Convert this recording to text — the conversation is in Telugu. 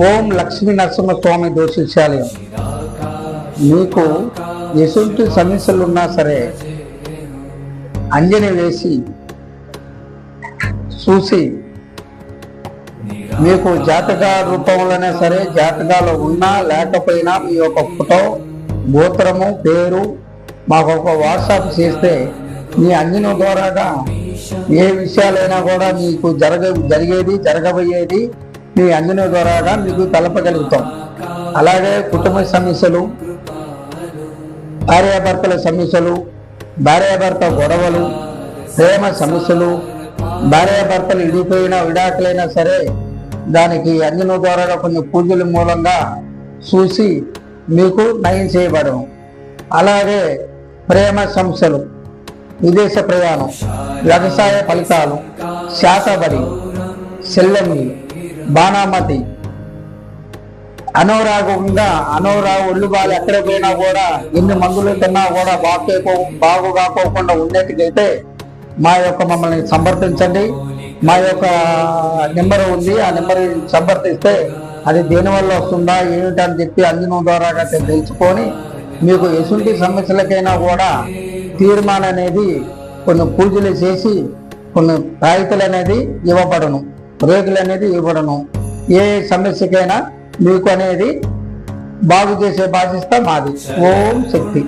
ఓం లక్ష్మీ నరసింహస్వామి దోషించాలయం మీకు ఎసుంటి సమస్యలు ఉన్నా సరే అంజని వేసి చూసి మీకు జాతక రూపంలోనే సరే జాతకాలు ఉన్నా లేకపోయినా మీ యొక్క ఫోటో గోత్రము పేరు మాకు ఒక వాట్సాప్ చేస్తే మీ అంజనం ద్వారాగా ఏ విషయాలైనా కూడా మీకు జరగ జరిగేది జరగబోయేది మీ అంజనీయ ద్వారాగా మీకు తలపగలుగుతాం అలాగే కుటుంబ సమస్యలు భార్యాభర్తల సమస్యలు భార్యాభర్త గొడవలు ప్రేమ సమస్యలు భార్యాభర్తలు ఇడిపోయినా విడాకులైనా సరే దానికి అంజనం ద్వారా కొన్ని పూజల మూలంగా చూసి మీకు నయం చేయబడను అలాగే ప్రేమ సమస్యలు విదేశ ప్రయాణం వ్యవసాయ ఫలితాలు శాతబడి సెల్లమి బాణామతి. అనారోగ్యంగా అనారోగ్య ఒళ్ళు బాగా ఎక్కడ పోయినా కూడా ఎన్ని మందులు తిన్నా కూడా బాగు బాగు కాకోకుండా ఉండేట్టుకైతే మా యొక్క మమ్మల్ని సంప్రదించండి. మా యొక్క నెంబర్ ఉంది. ఆ నెంబర్ సంప్రదిస్తే అది దేనివల్ల వస్తుందా ఏమిటని చెప్పి అంజనం ద్వారా గట్రా తెలుసుకొని మీకు ఎటువంటి సమస్యలకైనా కూడా తీర్మానం అనేది కొన్ని పూజలు చేసి కొన్ని రాయితీలు అనేది ఇవ్వబడను. రేకులు అనేది ఇవ్వబడను ఏ సమస్యకైనా మీకు అనేది బాగు చేసే బాధ్యత మాది. ఓం శక్తి.